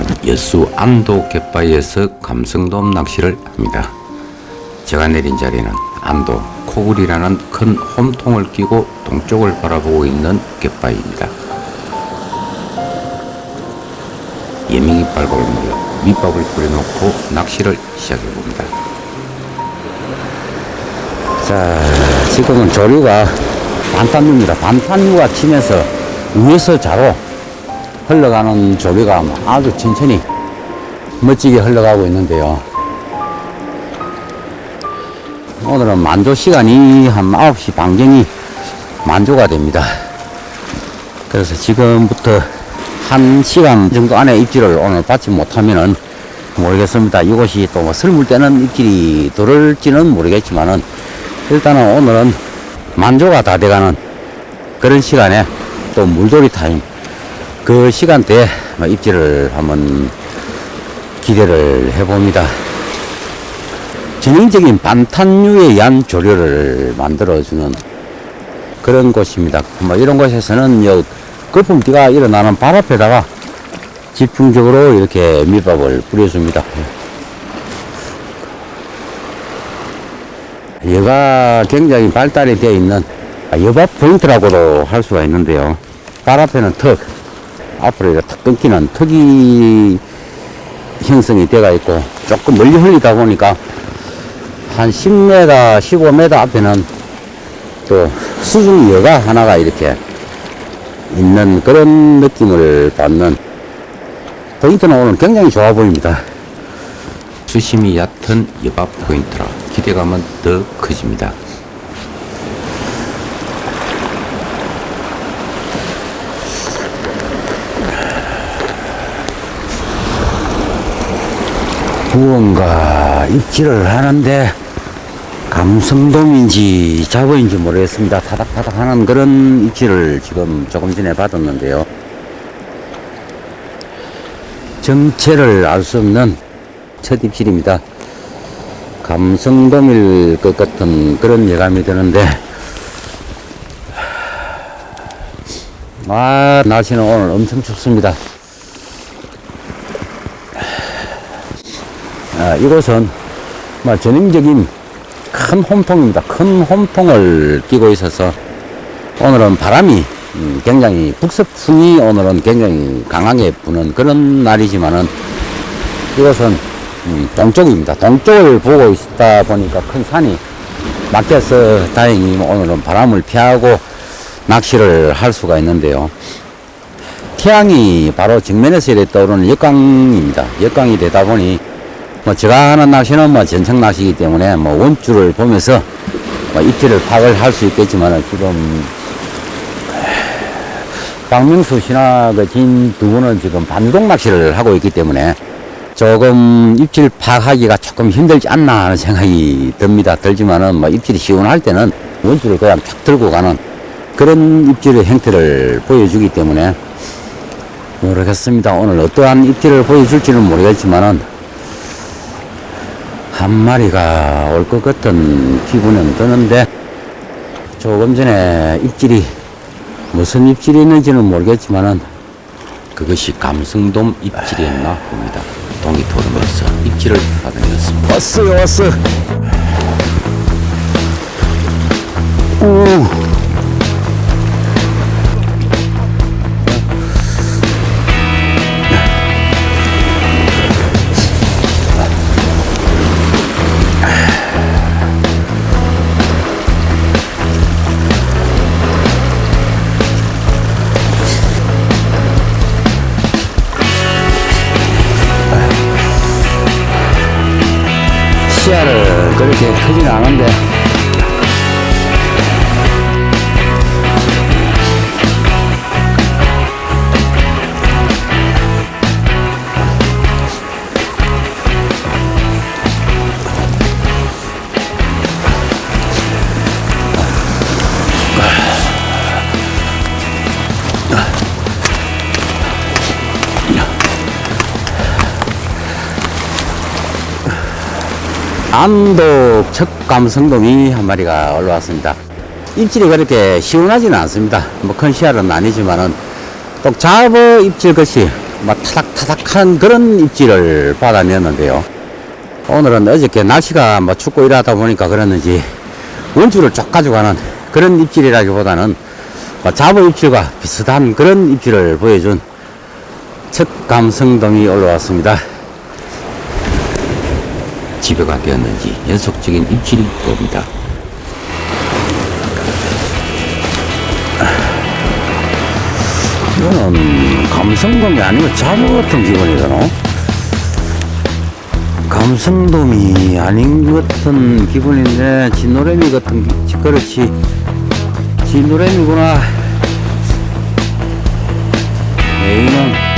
오늘은 여수 안도 갯바위에서 감성돔 낚시를 합니다. 제가 내린 자리는 안도 코굴이라는 큰 홈통을 끼고 동쪽을 바라보고 있는 갯바위입니다. 예민이 빨골 무렵 밑밥을 뿌려놓고 낚시를 시작해봅니다. 자, 지금은 조류가 반탄류입니다. 반탄류가 치면서 위에서 자로 흘러가는 조류가 아주 천천히 멋지게 흘러가고 있는데요. 오늘은 만조 시간이 한 9시 반경이 만조가 됩니다. 그래서 지금부터 한 시간 정도 안에 입질을 오늘 받지 못하면은 모르겠습니다. 이곳이 또 뭐 설물 때는 입질이 들을지는 모르겠지만은 일단은 오늘은 만조가 다 돼가는 그런 시간에 또 물놀이 타임 그 시간대에 뭐 입질을 한번 기대를 해봅니다. 전형적인 반탄류에 의한 조류를 만들어주는 그런 곳입니다. 뭐 이런 곳에서는 요 거품띠가 일어나는 발 앞에다가 집중적으로 이렇게 밑밥을 뿌려줍니다. 얘가 굉장히 발달이 되어 있는 여밥 포인트라고도 할 수가 있는데요. 발 앞에는 턱, 앞으로 이렇게 턱 끊기는 턱이 형성이 되어 있고 조금 멀리 흘리다 보니까 한 10m, 15m 앞에는 또 수중여가 하나가 이렇게 있는 그런 느낌을 받는 포인트는 오늘 굉장히 좋아 보입니다. 수심이 얕은 여밥 포인트라 기대감은 더 커집니다. 무언가 입질을 하는데 감성돔인지 잡어인지 모르겠습니다. 타닥타닥 하는 그런 입질을 지금 조금 전에 받았는데요. 정체를 알 수 없는 첫 입질입니다. 감성돔일 것 같은 그런 예감이 드는데, 아, 날씨는 오늘 엄청 춥습니다. 아, 이곳은 뭐 전형적인 큰 홈통입니다. 큰 홈통을 끼고 있어서 오늘은 바람이 음, 굉장히 북서풍이 오늘은 굉장히 강하게 부는 그런 날이지만은 이곳은 음, 동쪽입니다. 동쪽을 보고 있다 보니까 큰 산이 막혀서 다행히 오늘은 바람을 피하고 낚시를 할 수가 있는데요. 태양이 바로 정면에서 이렇게 떠오르는 역광입니다. 역광이 되다 보니 뭐 제가 하는 낚시는 뭐 전청 낚시이기 때문에 뭐 원줄을 보면서 뭐 입질을 파악을 할 수 있겠지만 지금 박명수 씨나 그진두 분은 지금 반동 낚시를 하고 있기 때문에 조금 입질 파악하기가 조금 힘들지 않나 하는 생각이 듭니다. 들지만은 뭐 입질이 시원할 때는 원줄을 그냥 쫙 들고 가는 그런 입질의 형태를 보여주기 때문에 모르겠습니다. 오늘 어떠한 입질을 보여줄지는 모르겠지만은 한 마리가 올 것 같은 기분은 드는데 조금 전에 입질이 무슨 입질이 있는지는 모르겠지만은 그것이 감성돔 입질이었나 봅니다. 동이 토르면서 입질을 받아냈습니다. 왔어요, 왔어. 오. 그 첫 감성돔이 한 마리가 올라왔습니다. 입질이 그렇게 시원하지는 않습니다. 뭐 큰 시야는 아니지만은 또 잡어 입질 것이 막 타닥타닥한 그런 입질을 받아냈는데요. 오늘은 어저께 날씨가 뭐 춥고 이러다 보니까 그랬는지 원줄을 쫙 가져가는 그런 입질이라기보다는 뭐 잡어 입질과 비슷한 그런 입질을 보여준 첫 감성돔이 올라왔습니다. 지배가 되었는지 연속적인 입질이 봅니다. 이거는 감성돔이 아니고 잡어 같은 기분이 드노? 감성돔이 아닌 것 같은 기분인데 진노래미 같은 기- 그렇지 진노래미구나 네이는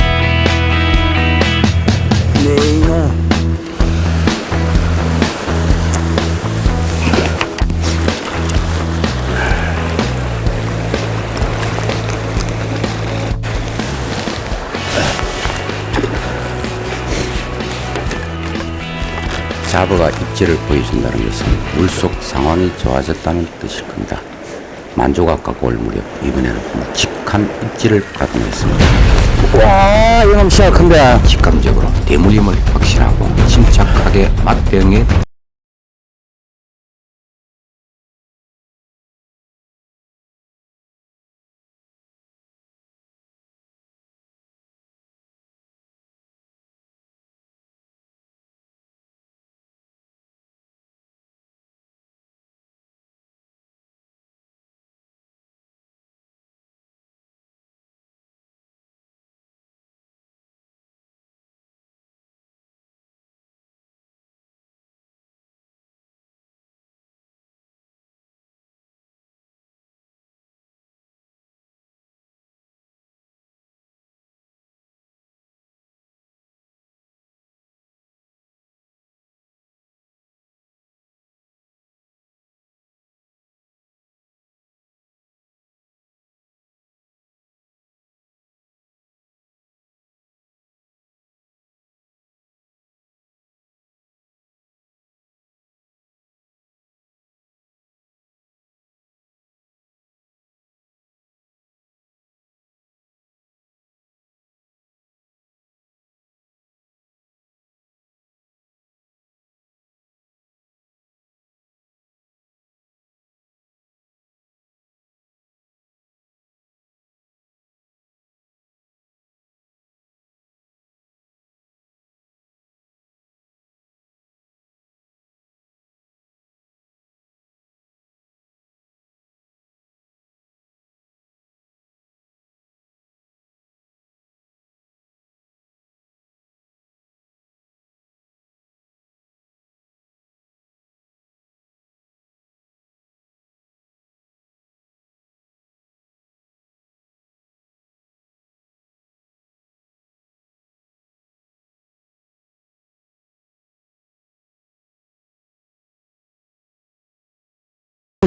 자버가 입질을 보여준다는 것은 물속 상황이 좋아졌다는 뜻일 겁니다. 만조가 가까울 무렵 이번에는 묵직한 입질을 받아냈습니다. 와 이놈 큰데 직감적으로 대물림을 확신하고 침착하게 맞대응해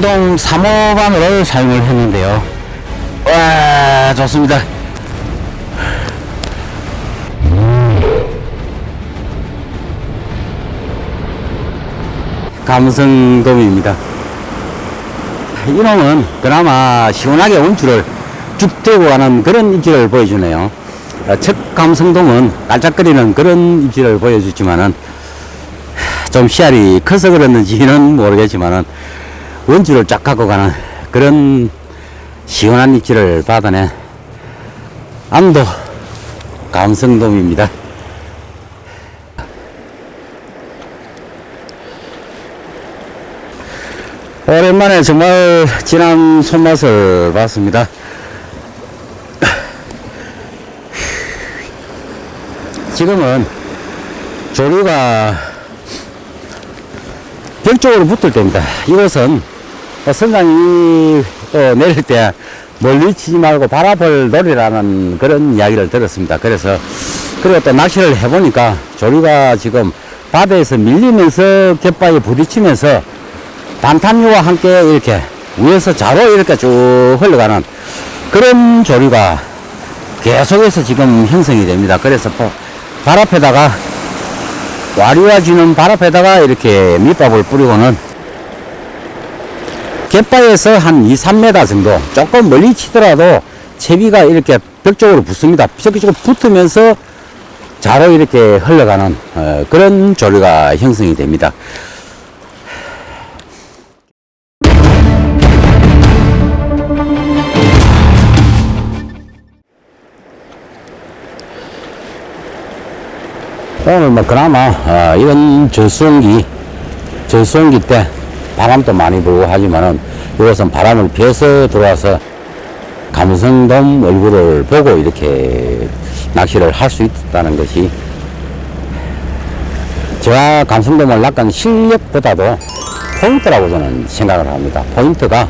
동 3호반으로 사용을 했는데요. 와 좋습니다. 감성돔입니다. 이놈은 그나마 시원하게 원줄을 쭉 들고 가는 그런 입질을 보여주네요. 어, 첫 감성돔은 깔짝거리는 그런 입질을 보여주지만은 좀 씨알이 커서 그랬는지는 모르겠지만은 원줄을 쫙 갖고 가는 그런 시원한 입질을 받아낸 암도 감성돔입니다. 오랜만에 정말 진한 손맛을 봤습니다. 지금은 조류가 벽 쪽으로 붙을 때입니다. 이것은 어, 선장이 어, 내릴 때 멀리 치지 말고 발 앞을 노리라는 그런 이야기를 들었습니다. 그래서 그리고 또 낚시를 해보니까 조류가 지금 바다에서 밀리면서 갯바에 부딪히면서 단탄류와 함께 이렇게 위에서 자로 이렇게 쭉 흘러가는 그런 조류가 계속해서 지금 형성이 됩니다. 그래서 바- 발 앞에다가 와리와주는 발 앞에다가 이렇게 밑밥을 뿌리고는 갯바에서 한 2, 3m 정도 조금 멀리 치더라도 채비가 이렇게 벽 쪽으로 붙습니다. 벽 쪽으로 붙으면서 자로 이렇게 흘러가는 어, 그런 조류가 형성이 됩니다. 오늘 뭐 그나마 어, 이런 저수온기 저수온기 때 바람도 많이 불고 하지만은 이것은 바람을 피해서 들어와서 감성돔 얼굴을 보고 이렇게 낚시를 할 수 있다는 것이 제가 감성돔을 낚은 실력보다도 포인트라고 저는 생각을 합니다. 포인트가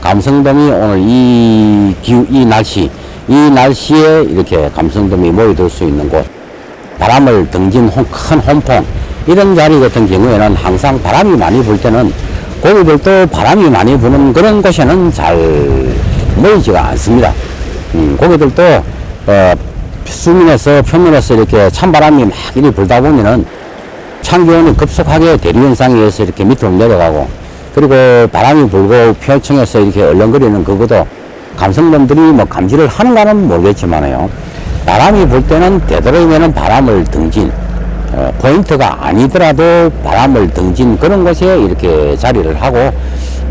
감성돔이 오늘 이 기후, 이 날씨, 이 날씨에 이렇게 감성돔이 모여들 수 있는 곳, 바람을 등진 홈- 큰 홈통, 이런 자리 같은 경우에는 항상 바람이 많이 불 때는 고기들도 바람이 많이 부는 그런 곳에는 잘 모이지가 않습니다. 음, 고기들도 어, 수면에서 표면에서 이렇게 찬바람이 막 이리 불다 보면은 찬기온이 급속하게 대리 현상에 의해서 이렇게 밑으로 내려가고 그리고 바람이 불고 표층에서 이렇게 얼렁거리는 그것도 감성놈들이 뭐 감지를 하는가는 모르겠지만요. 바람이 불 때는 되도록이면 바람을 등진 어, 포인트가 아니더라도 바람을 등진 그런 곳에 이렇게 자리를 하고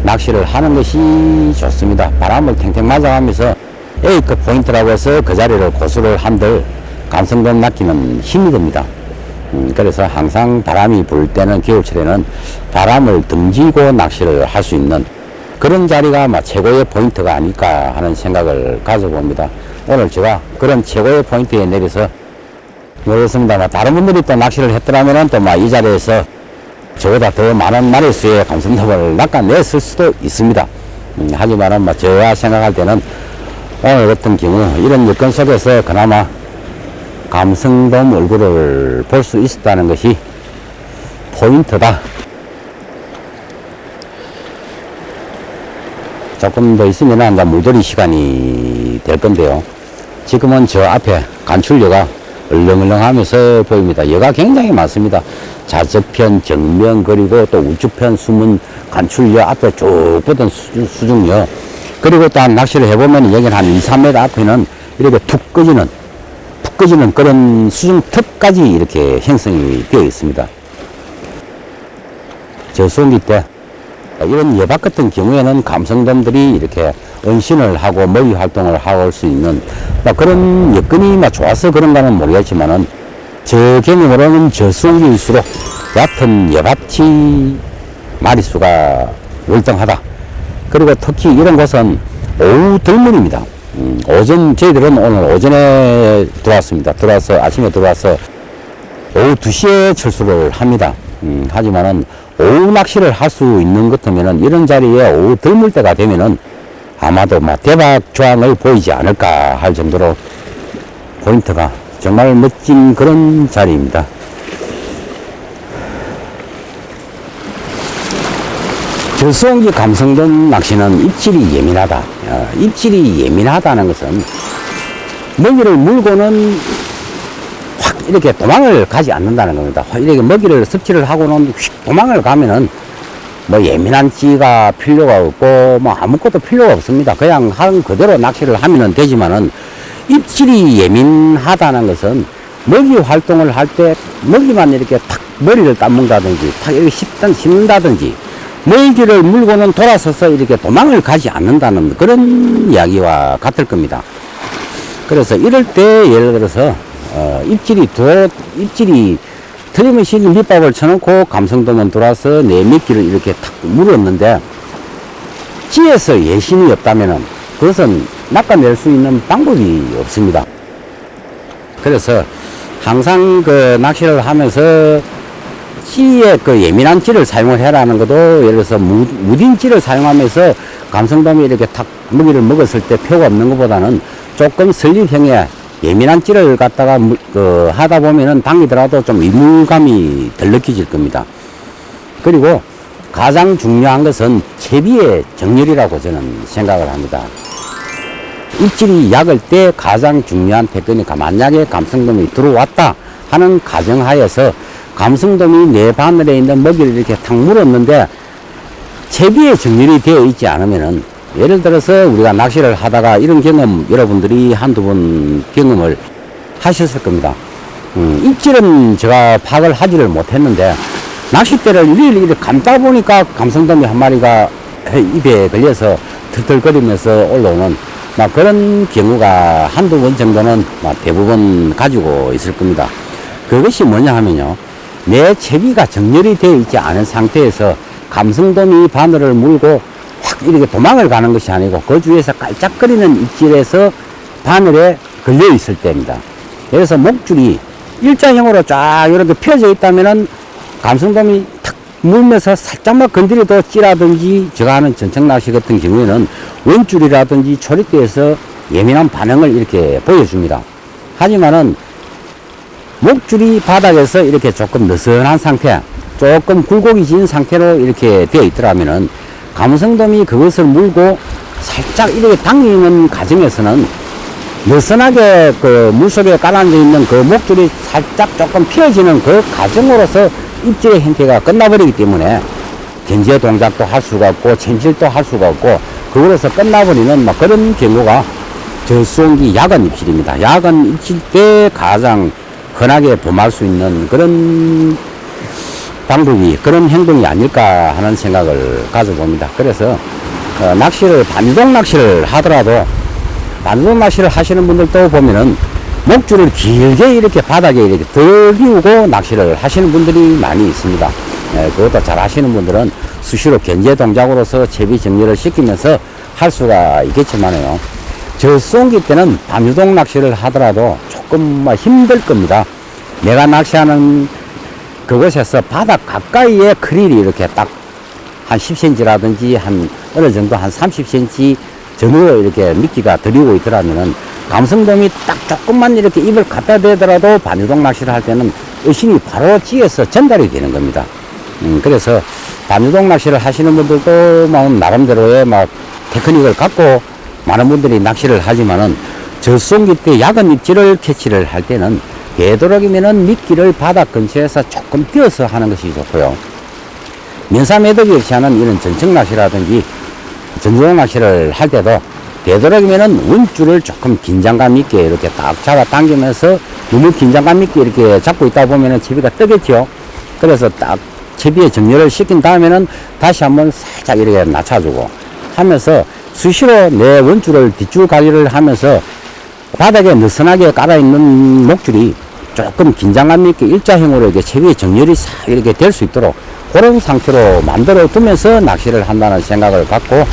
낚시를 하는 것이 좋습니다. 바람을 탱탱 맞아가면서 A급 포인트라고 해서 그 자리를 고수를 한들 감성돔 낚기는 힘이 듭니다. 음, 그래서 항상 바람이 불 때는 겨울철에는 바람을 등지고 낚시를 할 수 있는 그런 자리가 아마 최고의 포인트가 아닐까 하는 생각을 가져봅니다. 오늘 제가 그런 최고의 포인트에 내려서 모르겠습니다. 다른 분들이 또 낚시를 했더라면 또 막 이 자리에서 저보다 더 많은 마리 수의 감성돔을 낚아냈을 수도 있습니다. 음, 하지만은 뭐 제가 생각할 때는 오늘 같은 경우 이런 여건 속에서 그나마 감성돔 얼굴을 볼 수 있었다는 것이 포인트다. 조금 더 있으면 이제 물돌이 시간이 될 건데요. 지금은 저 앞에 간출려가 얼렁얼렁 하면서 보입니다. 여가 굉장히 많습니다. 좌측편, 정면, 그리고 또 우측편 숨은 간출려 앞에 쭉 뻗은 수, 수중려. 그리고 또한 낚시를 해보면 여기는 한 2, 3m 앞에는 이렇게 툭 꺼지는, 툭 꺼지는 그런 수중 턱까지 이렇게 형성이 되어 있습니다. 저수온기 때 이런 예박 같은 경우에는 감성돔들이 이렇게 은신을 하고 먹이 활동을 할 수 있는 뭐 그런 여건이 막 좋아서 그런가는 모르겠지만은 저 경험으로는 저수온기일수록 얕은 예밭이 마리수가 월등하다. 그리고 특히 이런 곳은 오후 들물입니다. 음, 오전 저희들은 오늘 오전에 들어왔습니다. 들어와서 아침에 들어와서 오후 2시에 철수를 합니다. 음, 하지만은 오후 낚시를 할 수 있는 것 같으면은 이런 자리에 오후 들물 때가 되면은 아마도 막 대박 조항을 보이지 않을까 할 정도로 포인트가 정말 멋진 그런 자리입니다. 저수온기 감성돔 낚시는 입질이 예민하다. 어, 입질이 예민하다는 것은 먹이를 물고는 확 이렇게 도망을 가지 않는다는 겁니다. 확 이렇게 먹이를 섭취를 하고는 휙 도망을 가면은 뭐 예민한 찌가 필요가 없고 뭐 아무것도 필요가 없습니다. 그냥 한 그대로 낚시를 하면은 되지만은 입질이 예민하다는 것은 먹이 활동을 할 때 먹이만 이렇게 탁 머리를 감는다든지 탁 이렇게 씹든 씹는다든지 먹이를 물고는 돌아서서 이렇게 도망을 가지 않는다는 그런 이야기와 같을 겁니다. 그래서 이럴 때 예를 들어서 어, 입질이 두 입질이 틀림없이 밑밥을 쳐놓고 감성돔은 돌아서 내 미끼를 이렇게 탁 물었는데 찌에서 예신이 없다면은 그것은 낚아낼 수 있는 방법이 없습니다. 그래서 항상 그 낚시를 하면서 찌에 그 예민한 찌를 사용을 해라는 것도 예를 들어서 무, 무딘 찌를 사용하면서 감성돔이 이렇게 탁 먹이를 먹었을 때 표가 없는 것보다는 조금 설립형의 예민한 찌를 갖다가 무- 그 하다 보면은 당기더라도 좀 이물감이 덜 느껴질 겁니다. 그리고 가장 중요한 것은 채비의 정렬이라고 저는 생각을 합니다. 입질이 약을 때 가장 중요한 태권이니까 만약에 감성돔이 들어왔다 하는 가정하에서 감성돔이 내 바늘에 있는 먹이를 이렇게 탁 물었는데 채비에 정렬이 되어 있지 않으면은 예를 들어서 우리가 낚시를 하다가 이런 경험 여러분들이 한두 번 경험을 하셨을 겁니다. 음, 입질은 제가 파악을 하지를 못했는데 낚싯대를 일일이 이렇게 감다 보니까 감성돔이 한 마리가 입에 걸려서 털털거리면서 올라오는 막 그런 경우가 한두 번 정도는 막 대부분 가지고 있을 겁니다. 그것이 뭐냐 하면요. 내 채비가 정렬이 되어 있지 않은 상태에서 감성돔이 바늘을 물고 확 이렇게 도망을 가는 것이 아니고 그 주위에서 깔짝거리는 입질에서 바늘에 걸려 있을 때입니다. 그래서 목줄이 일자형으로 쫙 이렇게 펴져 있다면은 감성돔이 탁 물면서 살짝만 건드려도 찌라든지 제가 하는 전청 낚시 같은 경우에는 원줄이라든지 초리대에서 예민한 반응을 이렇게 보여줍니다. 하지만은 목줄이 바닥에서 이렇게 조금 느슨한 상태, 조금 굴곡이 진 상태로 이렇게 되어 있더라면은 감성돔이 그것을 물고 살짝 이렇게 당기는 과정에서는 느슨하게 그 물속에 깔아앉아 있는 그 목줄이 살짝 조금 피어지는 그 과정으로서 입질의 형태가 끝나버리기 때문에 견제 동작도 할 수가 없고 챔질도 할 수가 없고 그걸로서 끝나버리는 막 그런 경우가 저수온기 야간 입질입니다. 야간 입질 때 가장 흔하게 범할 수 있는 그런 방법이 그런 행동이 아닐까 하는 생각을 가져봅니다. 그래서 어, 낚시를 반동 낚시를 하더라도 반동 낚시를 하시는 분들도 보면은 목줄을 길게 이렇게 바닥에 이렇게 덜 비우고 낚시를 하시는 분들이 많이 있습니다. 예, 그것도 잘 하시는 분들은 수시로 견제 동작으로서 채비 정리를 시키면서 할 수가 있겠지만요. 저 쏜기 때는 반유동 낚시를 하더라도 조금 힘들 겁니다. 내가 낚시하는 그곳에서 바닥 가까이에 크릴이 이렇게 딱 한 10cm라든지 한 어느 정도 한 30cm 정도 이렇게 미끼가 들이고 있더라면은 감성돔이 딱 조금만 이렇게 입을 갖다 대더라도 반유동 낚시를 할 때는 의신이 바로 찌에서 전달이 되는 겁니다. 음, 그래서 반유동 낚시를 하시는 분들도 막 나름대로의 막 테크닉을 갖고 많은 분들이 낚시를 하지만은 저송기 때 야간 입질을 캐치를 할 때는 되도록이면은 미끼를 바닥 근처에서 조금 띄어서 하는 것이 좋고요. 면사 매듭이 없이 하는 이런 전청 낚시라든지 전종 낚시를 할 때도 되도록이면은 원줄을 조금 긴장감 있게 이렇게 딱 잡아 당기면서 너무 긴장감 있게 이렇게 잡고 있다 보면은 채비가 뜨겠죠. 그래서 딱 채비에 정렬을 시킨 다음에는 다시 한번 살짝 이렇게 낮춰주고 하면서 수시로 내 원줄을 뒷줄 관리를 하면서 바닥에 느슨하게 깔아있는 목줄이 조금 긴장감 있게 일자형으로 이렇게 채비에 정렬이 싹 이렇게 될 수 있도록 그런 상태로 만들어 두면서 낚시를 한다는 생각을 갖고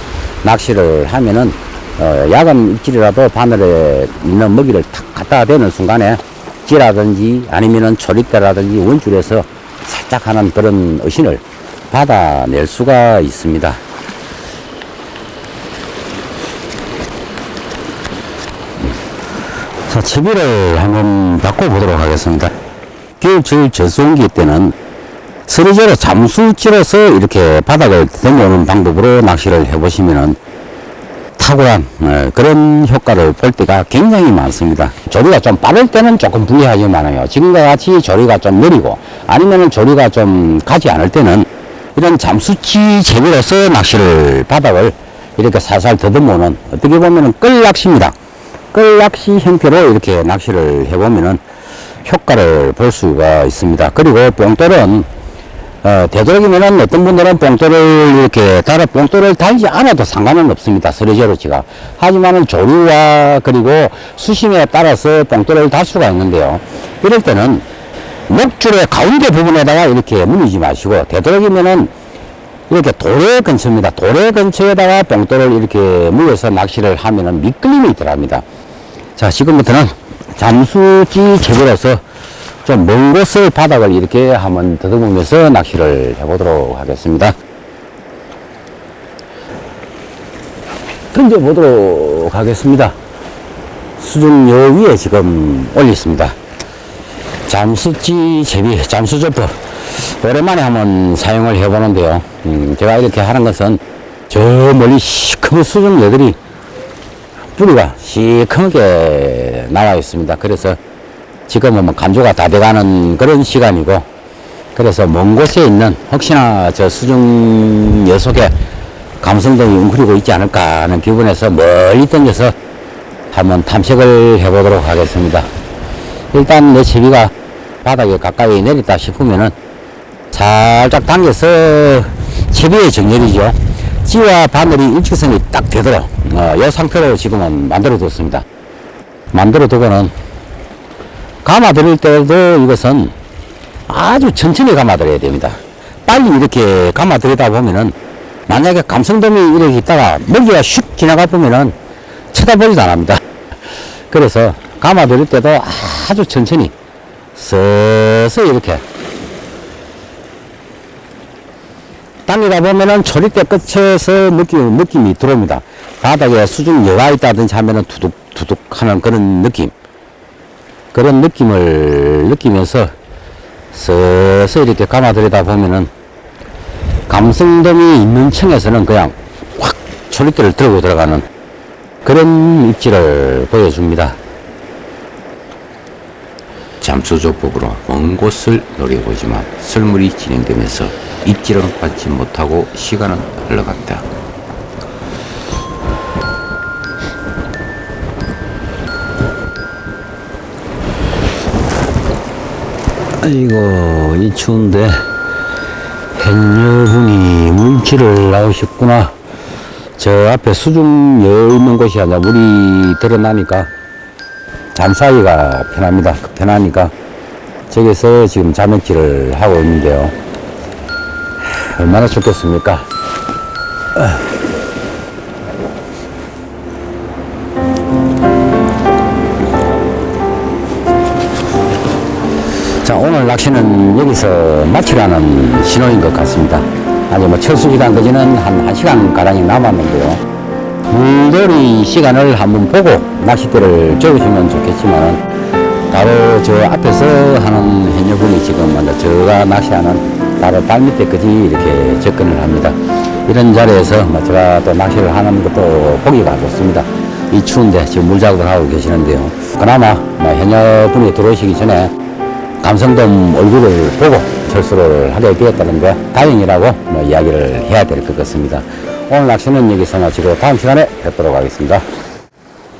낚시를 하면은 어, 야간 입질이라도 바늘에 있는 먹이를 탁 갖다 대는 순간에 찌라든지 아니면은 초리대라든지 원줄에서 살짝 하는 그런 의신을 받아낼 수가 있습니다. 자, 채비를 한번 바꿔보도록 하겠습니다. 겨울철 저수온기 때는 서리제로 잠수찌로서 이렇게 바닥을 넘어오는 방법으로 낚시를 해보시면은 탁월한 어, 그런 효과를 볼 때가 굉장히 많습니다. 조리가 좀 빠를 때는 조금 불리하지만요. 지금과 같이 조리가 좀 느리고 아니면은 조리가 좀 가지 않을 때는 이런 잠수치 재비로서 낚시를 바닥을 이렇게 살살 더듬어오는 어떻게 보면은 끌낚시입니다. 끌낚시 형태로 이렇게 낚시를 해보면은 효과를 볼 수가 있습니다. 그리고 뽕돌은 어, 되도록이면은 어떤 분들은 뽕돌을 이렇게 달아 뽕돌을 달지 않아도 상관은 없습니다. 서리제로치가. 하지만은 조류와 그리고 수심에 따라서 뽕돌을 달 수가 있는데요. 이럴 때는 목줄의 가운데 부분에다가 이렇게 무리지 마시고 되도록이면은 이렇게 도래 근처입니다. 도래 근처에다가 뽕돌을 이렇게 물려서 낚시를 하면은 미끌림이 들어갑니다. 자, 지금부터는 잠수지 채비로서 좀 먼 곳을 바닥을 이렇게 한번 더듬으면서 낚시를 해보도록 하겠습니다. 던져 보도록 하겠습니다. 수중 여 위에 지금 올렸습니다. 잠수지 채비, 잠수조법. 오랜만에 한번 사용을 해보는데요. 음, 제가 이렇게 하는 것은 저 멀리 시커먼 수중 여들이 뿌리가 시커멓게 나와 있습니다. 그래서 지금은 뭐 간조가 다 돼가는 그런 시간이고 그래서 먼 곳에 있는 혹시나 저 수중 녀석에 감성돔이 웅크리고 있지 않을까 하는 기분에서 멀리 던져서 한번 탐색을 해보도록 하겠습니다. 일단 내 채비가 바닥에 가까이 내렸다 싶으면은 살짝 당겨서 채비의 정렬이죠. 찌와 바늘이 일직선이 딱 되도록 어, 이 상태로 지금은 만들어 뒀습니다. 만들어 두고는 감아 드릴 때도 이것은 아주 천천히 감아 드려야 됩니다. 빨리 이렇게 감아드리다 보면은 만약에 감성돔이 이렇게 있다가 먹이가 슉 지나가 보면은 쳐다보지도 안 합니다. 그래서 감아드릴 때도 아주 천천히 서서히 이렇게 당기다 보면은 초리대 끝에서 느낌, 느낌이 들어옵니다. 바닥에 수중 여가 있다든지 하면은 두둑, 두둑 하는 그런 느낌. 그런 느낌을 느끼면서 서서히 이렇게 감아들이다 보면은 감성돔이 있는 층에서는 그냥 확 초리대를 들고 들어가는 그런 입질을 보여줍니다. 잠수조법으로 먼 곳을 노려보지만 설물이 진행되면서 입질은 받지 못하고 시간은 흘러간다. 아이고 이 추운데 해녀분이 물질을 나오셨구나. 저 앞에 수중 여 있는 곳이 아니라 물이 드러나니까 잠사기가 편합니다. 편하니까 저기서 지금 자맥질을 하고 있는데요. 얼마나 좋겠습니까? 자, 오늘 낚시는 여기서 마치라는 신호인 것 같습니다. 아직 뭐 철수 기간 까지는 한 1시간 가량이 남았는데요. 물놀이 시간을 한번 보고 낚싯대를 적으시면 좋겠지만 바로 저 앞에서 하는 해녀분이 지금 먼저 저가 낚시하는 바로 발밑에까지 이렇게 접근을 합니다. 이런 자리에서 뭐 제가 또 낚시를 하는 것도 보기가 좋습니다. 이 추운데 지금 물작업을 하고 계시는데요. 그나마 뭐 해녀분이 들어오시기 전에 감성돔 얼굴을 보고 철수를 하게 되었다는 게 다행이라고 뭐 이야기를 해야 될 것 같습니다. 오늘 낚시는 여기서 마치고 다음 시간에 뵙도록 하겠습니다.